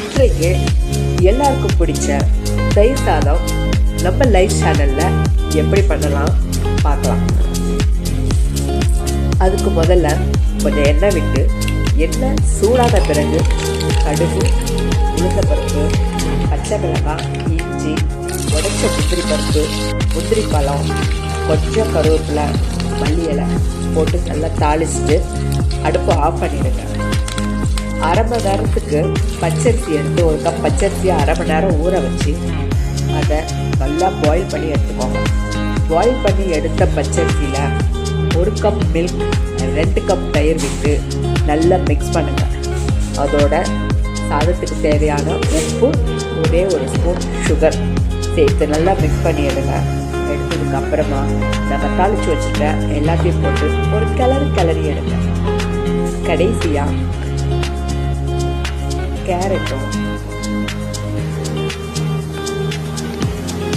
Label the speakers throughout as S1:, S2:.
S1: இன்றைக்கு எல்லாருக்கும் பிடிச்ச தயிர் சாதம் நம்ம லைஃப் சேனலில் எப்படி பண்ணலாம் பார்க்கலாம். அதுக்கு முதல்ல கொஞ்சம் எண்ணெய் விட்டு எண்ணெய் சூடான பிறகு கடுகு உளுந்தப்பருப்பு பச்சை மிளகாய் இஞ்சி உடைச்ச முந்திரி பருப்பு முந்திரி பழம் கொஞ்சம் கருவேப்பிலை மல்லி இலை போட்டு நல்லா தாளிச்சிட்டு அடுப்பை ஆஃப் பண்ணிடுங்க. அரை மணி நேரத்துக்கு பச்சரிசி எடுத்து ஒரு கப் பச்சரிசியை அரை மணி நேரம் ஊற வச்சு அதை நல்லா பாயில் பண்ணி எடுத்துக்கோங்க. பாயில் பண்ணி எடுத்த பச்சரிசியில் ஒரு கப் மில்க் ரெண்டு கப் தயிர் விட்டு நல்லா மிக்ஸ் பண்ணுங்கள் அதோட சாதத்துக்கு தேவையான உப்பு ஒரே ஒரு ஸ்பூன் சுகர் சேர்த்து நல்லா மிக்ஸ் பண்ணி எடுங்க. எடுத்ததுக்கு அப்புறமா நம்ம தாளிச்சு வச்சுருக்க எல்லாத்தையும் போட்டு ஒரு கிளறி கிளறி எடுங்க. கடைசியாக கேரட்டும்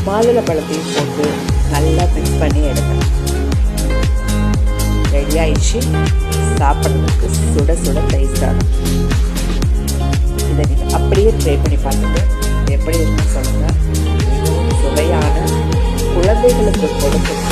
S1: மாதுளை பழத்தையும் போட்டு நல்லா மிக்ஸ் பண்ணி எடுக்கணும். ரெடி ஆயிடுச்சு. சாப்பிட்றதுக்கு சுட சுட தயிர் சாதம் இதை நீங்கள் அப்படியே ட்ரை பண்ணி பார்த்துட்டு எப்படி இருக்குன்னு சொல்லுங்கள் சுவையான குழந்தைகளுக்கு கொடுக்கும்